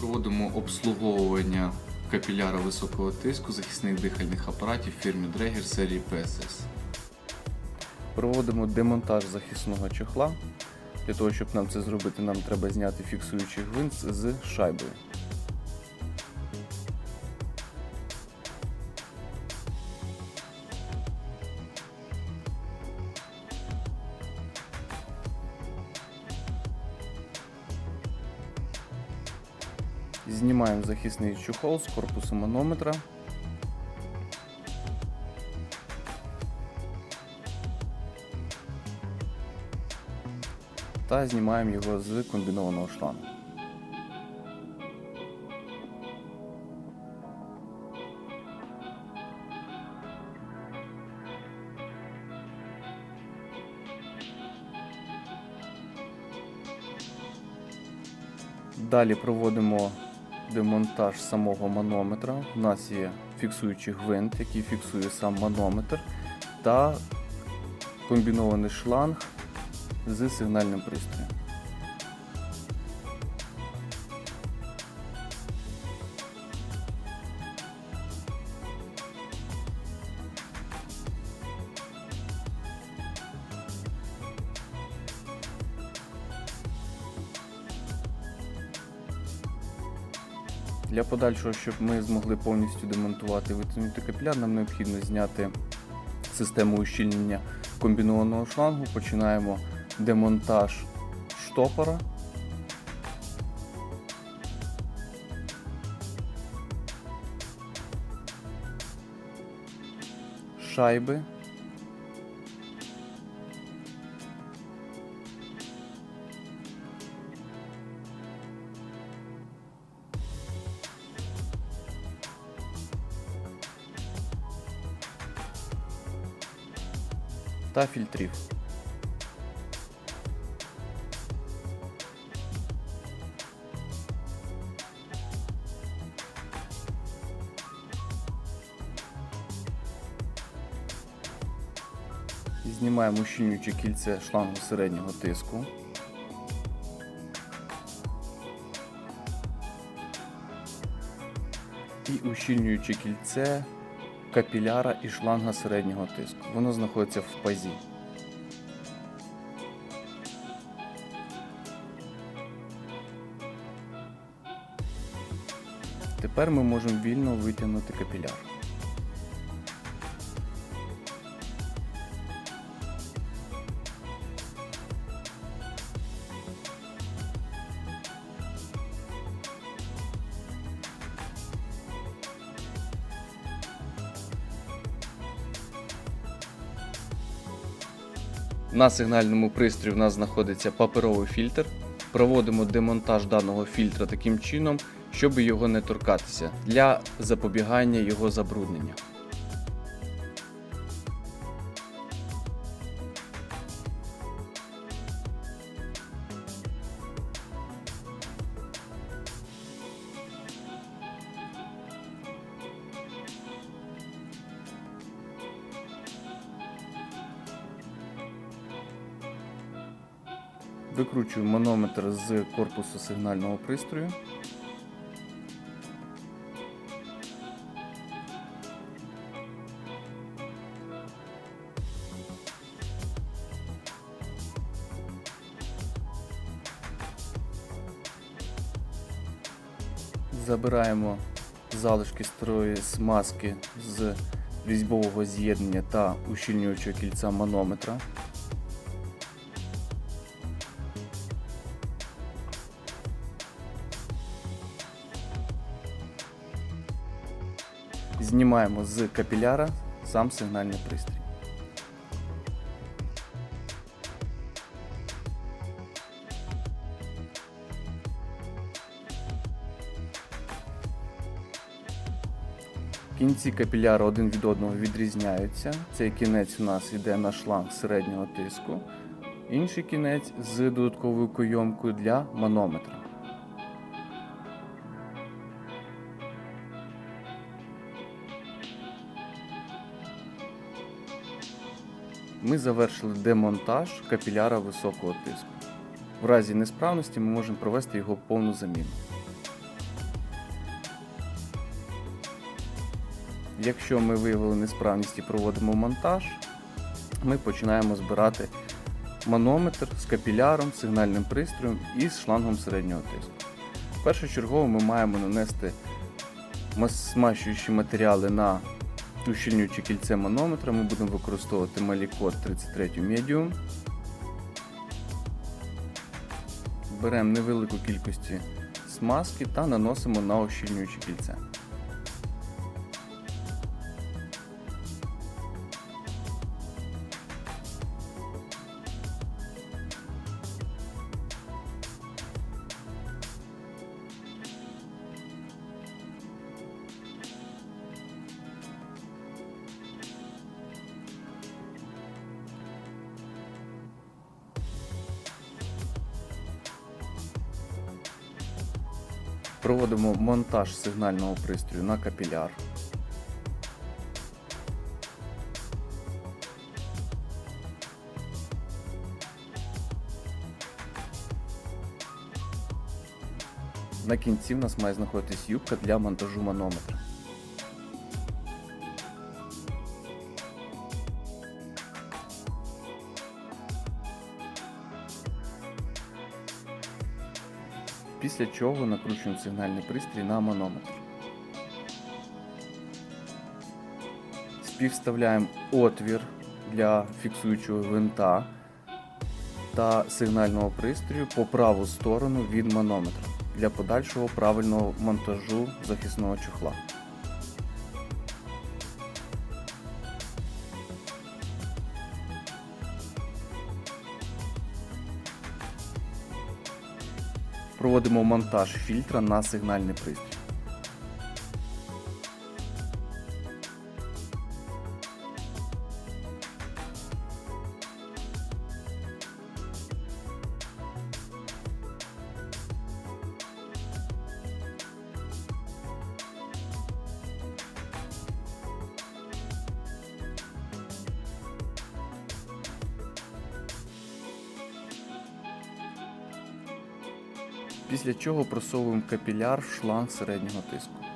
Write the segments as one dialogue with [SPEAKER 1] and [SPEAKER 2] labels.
[SPEAKER 1] Проводимо обслуговування капіляра високого тиску захисних дихальних апаратів фірми Dreger серії PSS. Проводимо демонтаж захисного чохла. Для того, щоб нам це зробити, нам треба зняти фіксуючий гвинт з шайбою. Знімаємо захисний чохол з корпусу манометра. Та знімаємо його з комбінованого шлангу. Далі проводимо демонтаж самого манометра. У нас є фіксуючий гвинт, який фіксує сам манометр, та комбінований шланг з сигнальним пристроєм. Для подальшого, щоб ми змогли повністю демонтувати і витягнути капіляр, нам необхідно зняти систему ущільнення комбінованого шлангу. Починаємо демонтаж штопора. Шайби. Та фільтрів. Знімаємо ущільнююче кільце шлангу середнього тиску. І ущільнююче кільце капіляра і шланга середнього тиску. Воно знаходиться в пазі. Тепер ми можемо вільно витягнути капіляр. На сигнальному пристрої в нас знаходиться паперовий фільтр. Проводимо демонтаж даного фільтра таким чином, щоб його не торкатися для запобігання його забруднення. Викручую манометр з корпусу сигнального пристрою. Забираємо залишки старої смазки з різьбового з'єднання та ущільнюючого кільця манометра. Знімаємо з капіляра сам сигнальний пристрій. Кінці капіляра один від одного відрізняються. Цей кінець у нас йде на шланг середнього тиску, інший кінець з додатковою койомкою для манометра. ми завершили демонтаж капіляра високого тиску. В разі несправності ми можемо провести його повну заміну. Якщо ми виявили несправність і проводимо монтаж, ми починаємо збирати манометр з капіляром, сигнальним пристроєм і з шлангом середнього тиску. Першочергово ми маємо нанести смащуючі матеріали на ущільнююче кільце манометра. Ми будемо використовувати Малікот 33 Medium. Беремо невелику кількості смазки та наносимо на ощільнююче кільце. Проводимо монтаж сигнального пристрою на капіляр. На кінці в нас має знаходитись юбка для монтажу манометра. Після чого накручуємо сигнальний пристрій на манометр. Співставляємо отвір для фіксуючого гвинта та сигнального пристрою по праву сторону від манометра для подальшого правильного монтажу захисного чохла. Проводимо монтаж фільтра на сигнальний пристрій. Після чого просовуємо капіляр в шланг середнього тиску.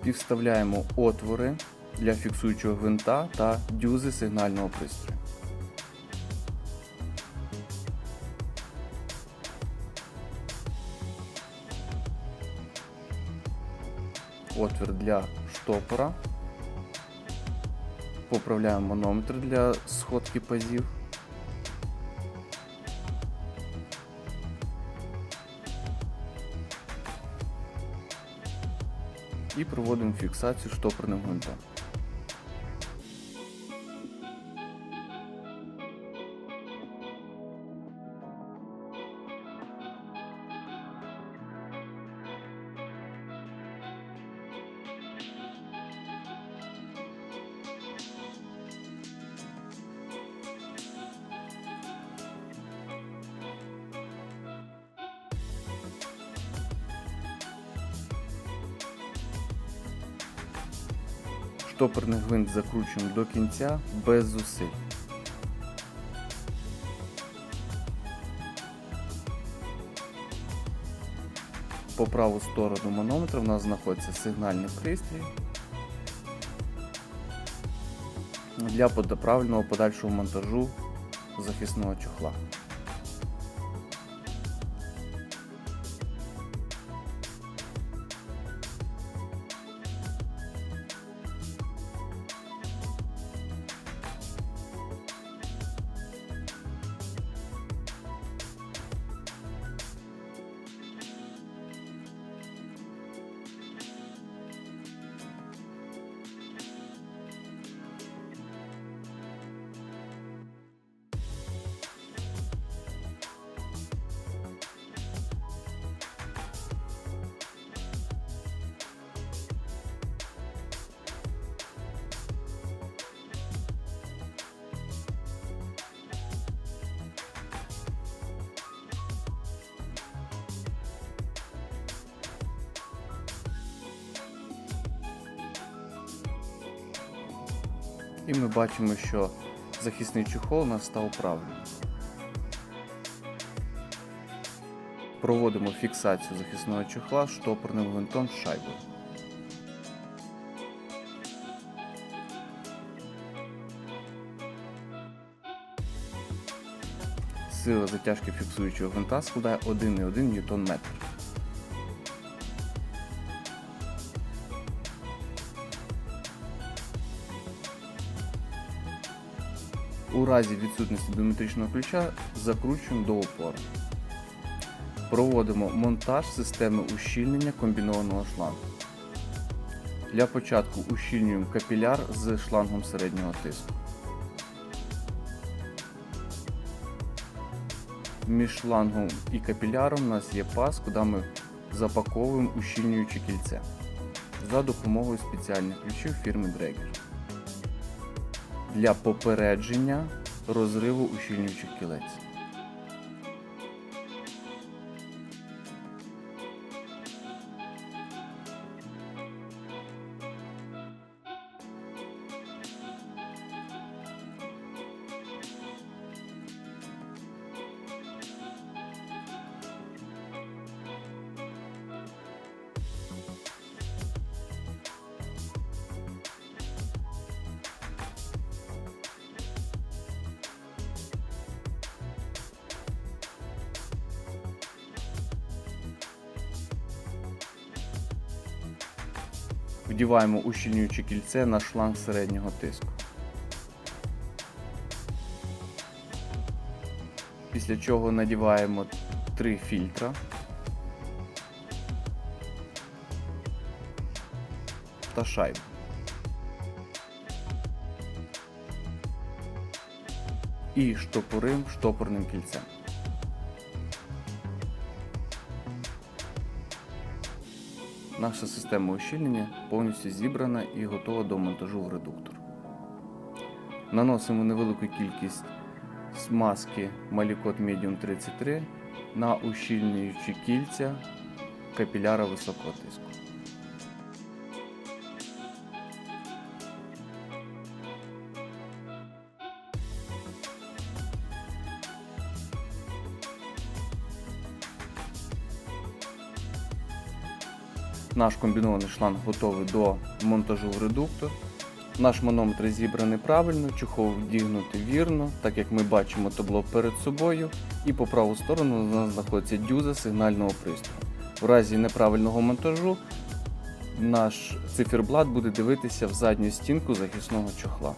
[SPEAKER 1] Співставляємо отвори для фіксуючого гвинта та дюзи сигнального пристрою. Отвір для штопора. Поправляємо манометр для сходки пазів. І проводимо фіксацію штопорним гвинтом. Штопорний гвинт закручуємо до кінця без зусиль. По праву сторону манометра в нас знаходиться сигнальний пристрій для правильного подальшого монтажу захисного чохла. І ми бачимо, що захисний чохол у нас став правильним. Проводимо фіксацію захисного чохла штопорним гвинтом з шайбою. Сила затяжки фіксуючого гвинта складає 1,1 Нм. Разі відсутності біометричного ключа закручуємо до опори. Проводимо монтаж системи ущільнення комбінованого шлангу. Для початку ущільнюємо капіляр з шлангом середнього тиску. Між шлангом і капіляром у нас є паз, куди ми запаковуємо ущільнююче кільце за допомогою спеціальних ключів фірми Dräger. Для попередження розриву ущільнюючих кілець. Вдіваємо ущільнююче кільце на шланг середнього тиску. Після чого надіваємо три фільтра та шайбу. І штопорим штопорним кільцем. Наша система ущільнення повністю зібрана і готова до монтажу в редуктор. Наносимо невелику кількість смазки Malicot Medium 33 на ущільнюючі кільця капіляра високого тиску. Наш комбінований шланг готовий до монтажу в редуктор. Наш манометр зібраний правильно, чохол вдігнутий вірно, так як ми бачимо табло перед собою, і по праву сторону у нас знаходиться дюза сигнального пристрою. В разі неправильного монтажу наш циферблат буде дивитися в задню стінку захисного чохла.